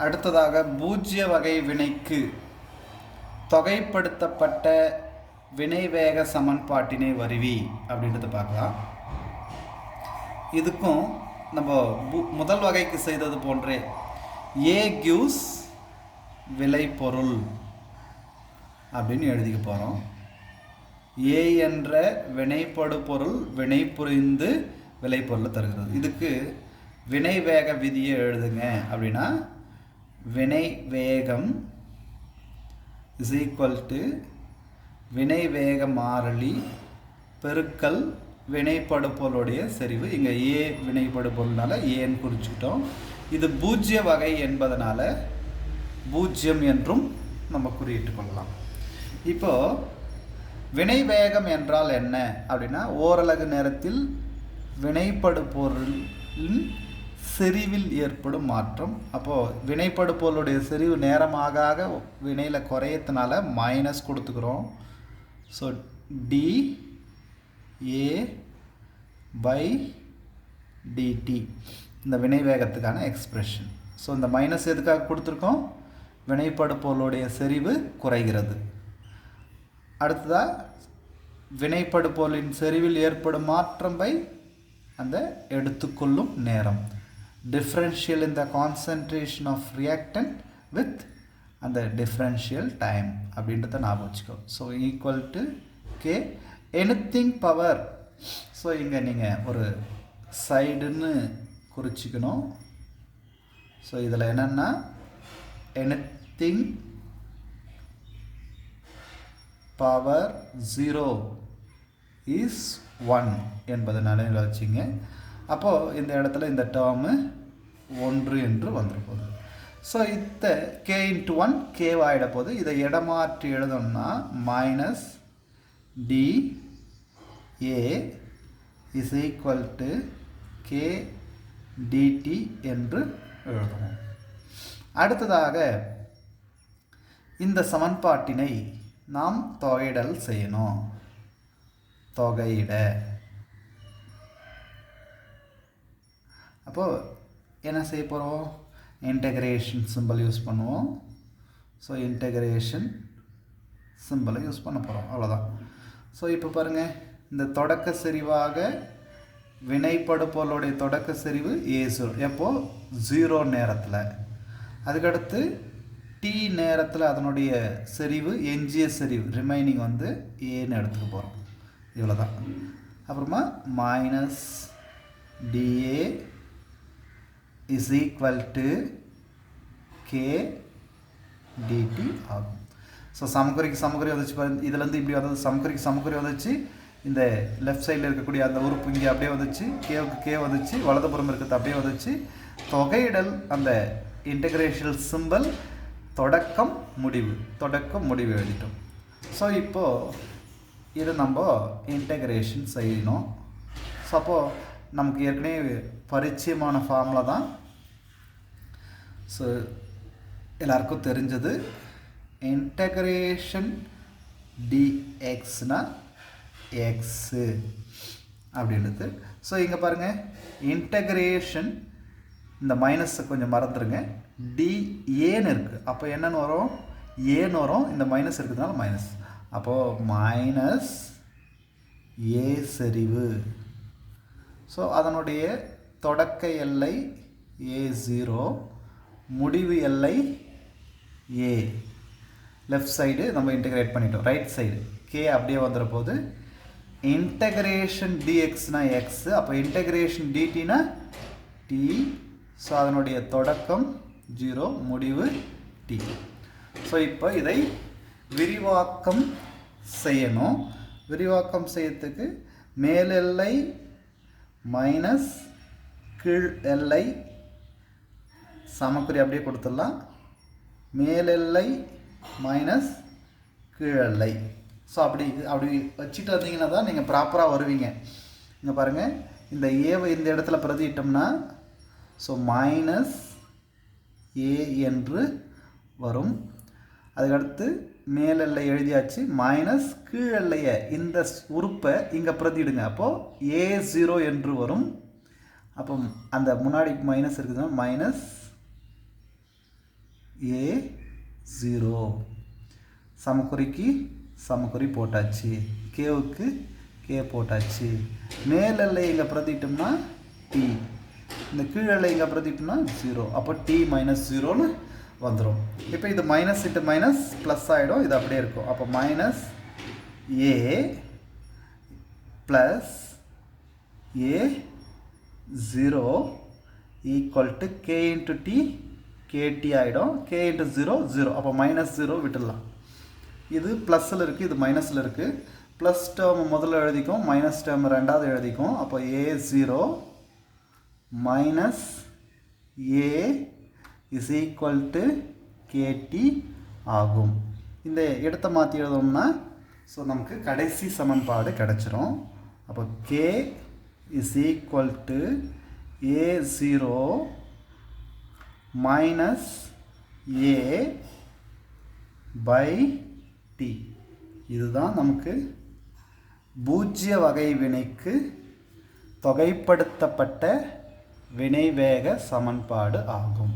அடுத்ததாக பூஜ்ய வகை வினைக்கு தொகைப்படுத்தப்பட்ட வினைவேக சமன்பாட்டினை வருவி அப்படின்றத பார்க்கலாம். இதுக்கும் நம்ம பு- முதல் வகைக்கு செய்தது போன்றே ஏ கியூஸ் விளைபொருள் அப்படின்னு எழுதிக்க போகிறோம் ஏ என்ற வினைப்படு பொருள் வினை புரிந்து விளைபொருளை தருகிறது. இதுக்கு வினைவேக விதியை எழுதுங்க அப்படின்னா வினை வேகம் இஸ் ஈக்குவல் டு வினை வேக மாறிலி பெருக்கல் வினைப்படுபொருளுடைய செறிவு. இங்கே ஏ வினைப்படுபொருள்னால ஏன்னு குறிச்சுக்கிட்டோம். இது பூஜ்ய வகை என்பதனால பூஜ்யம் என்றும் நம்ம குறியிட்டு கொள்ளலாம். இப்போ வினை வேகம் என்றால் என்ன? அப்படின்னா ஓரலகு நேரத்தில் வினைப்படு பொருளின் செறிவில் ஏற்படும் மாற்றம். அப்போது வினைப்படு பொருளுடைய செறிவு நேரமாக ஆக வினையில் குறையத்தினால minus கொடுத்துக்கிறோம். So D A by DT இந்த வினை வேகத்துக்கான எக்ஸ்பிரஷன் ஸோ இந்த மைனஸ் எதுக்காக கொடுத்துருக்கோம்? வினைப்படு பொருளுடைய செறிவு குறைகிறது. அடுத்ததாக வினைப்படு பொருளின் செறிவில் ஏற்படும் மாற்றம் பை அந்த எடுத்துக்கொள்ளும் நேரம். Differential in the concentration of reactant with அந்த டிஃப்ரென்ஷியல் டைம் அப்படின்றத ஞாபகம் வச்சுக்கோ. So equal to K anything power so இங்கே நீங்கள் ஒரு சைடுன்னு குறிச்சிக்கணும். ஸோ இதில் என்னென்னா anything power zero is one என்பதை நினைவில் வச்சுங்க? அப்போது இந்த இடத்துல இந்த டேர்மு ஒன்று என்று வந்துருப்போகுது ஸோ இத்த கே இன்ட்டு ஒன் கேவாயிட ஆகிடப்போகுது இதை இடமாற்றி எழுதணும்னா minus D A is equal to K DT என்று எழுதுவோம் அடுத்ததாக இந்த சமன்பாட்டினை நாம் தொகையிடல் செய்யணும். தொகையிட. அப்போது என்ன செய்ய போகிறோம் இன்டகிரேஷன் சிம்பிள் யூஸ் பண்ணுவோம். ஸோ இன்டகிரேஷன் சிம்பிளை யூஸ் பண்ண போகிறோம் அவ்வளோதான் ஸோ இப்போ பாருங்கள் இந்த தொடக்க செறிவாக வினைப்படு பொருளுடைய தொடக்க செறிவு ஏசு ஜீரோ ஜீரோ நேரத்தில். அதுக்கடுத்து டி நேரத்தில் அதனுடைய செறிவு எஞ்சிய செறிவு ரிமைனிங் வந்து ஏன்னு எடுத்துக்க போகிறோம் இவ்வளோ தான் அப்புறமா minus DA is equal to K DT ஆகும். ஸோ சமக்குறிக்கு சமக்குறி வந்துச்சு பாருங்க இதுலேருந்து இப்படி வந்தது சமக்குறிக்கு சமக்குறி வந்துச்சு. இந்த லெஃப்ட் சைடில் இருக்கக்கூடிய அந்த உறுப்பு இங்கே அப்படியே வந்துச்சு. கேவுக்கு கே வந்துச்சு. வலதுபுறம் இருக்கிறது அப்படியே வந்துச்சு. தொகையிடல் அந்த இன்டகிரேஷனல் சிம்பல் தொடக்கம் முடிவு. தொடக்கம் முடிவு எழுதிட்டோம். ஸோ இப்போது இது நம்ம இன்டகிரேஷன் செய்யணும். ஸோ அப்போது நமக்கு ஏற்கனவே பரிச்சயமான ஃபார்மில் தான் ஸோ எல்லாருக்கும் தெரிஞ்சது. இன்டகிரேஷன் டிஎக்ஸ்னா எக்ஸு அப்படின்றது ஸோ இங்கே பாருங்கள் இன்டகிரேஷன் இந்த மைனஸை கொஞ்சம் மறந்துடுங்க டி ஏன்னு இருக்குது அப்போ என்னென்னு வரும்? ஏன்னு வரும். இந்த மைனஸ் இருக்கிறதுனால மைனஸ் அப்போது மைனஸ் ஏ செறிவு. ஸோ அதனுடைய தொடக்க எல்லை ஏ ஜீரோ முடிவு எல்லை ஏ லெஃப்ட் சைடு நம்ம இன்டகிரேட் பண்ணிட்டோம். ரைட் சைடு கே அப்படியே வந்துடுற போது இன்டகிரேஷன் டிஎக்ஸ்னா எக்ஸ் அப்போ இன்டகிரேஷன் டிடினா டி ஸோ அதனுடைய தொடக்கம் ஜீரோ முடிவு டி ஸோ இப்போ இதை விரிவாக்கம் செய்யணும். விரிவாக்கம் செய்யறதுக்கு மேல் எல்லை மைனஸ் கீழ் எல்லை சமக்குறி அப்படியே கொடுத்துடலாம். மேல் எல்லை மைனஸ் கீழெல்லை. ஸோ அப்படி அப்படி வச்சுட்டு வந்தீங்கன்னா தான் நீங்கள் ப்ராப்பராக வருவீங்க. இங்கே பாருங்கள் இந்த ஏவை இந்த இடத்துல பிரதிட்டோம்னா ஸோ மைனஸ் ஏ என்று வரும். அதுக்கடுத்து மேல் எல்லை எழுதியாச்சு. மைனஸ் கீழெல்லையை இந்த ஸ்- உறுப்பை இங்கே பிரதிடுங்க அப்போது ஏ ஜீரோ என்று வரும். அப்போ அந்த முன்னாடி மைனஸ் இருக்குதுன்னா மைனஸ் ஏ ஜீரோ சமக்குறிக்கு சமக்குறி போட்டாச்சு. கேவுக்கு கே போட்டாச்சு. மேலல்லை இங்கே பிரதிட்டோம்னா டி இந்த கீழல்லை இங்கே பிரதிட்டோம்னா ஜீரோ அப்போ டி மைனஸ் ஜீரோன்னு வந்துடும் இப்போ இது மைனஸ் இட்டு மைனஸ் ப்ளஸ் ஆகிடும் இது அப்படியே இருக்கும். அப்போ minus A plus A zero equal to K into T KT ஆகிடும் கே இன்ட்டு ஜீரோ ஜீரோ அப்போ மைனஸ் ஜீரோ விட்டுடலாம். இது ப்ளஸ்ஸில் இருக்குது இது மைனஸில் இருக்குது ப்ளஸ் டேர்ம் முதல்ல எழுதிக்கும் மைனஸ் டேர்ம் ரெண்டாவது எழுதிக்கும். அப்போ A zero minus A is equal to KT ஆகும். இந்த இடத்த மாற்றி எழுதோம்னா ஸோ நமக்கு கடைசி சமன்பாடு கிடச்சிரும். அப்போ K is equal to A zero minus A by T இதுதான் நமக்கு பூஜ்ய வகை வினைக்கு தொகைப்படுத்தப்பட்ட வினைவேக சமன்பாடு ஆகும்.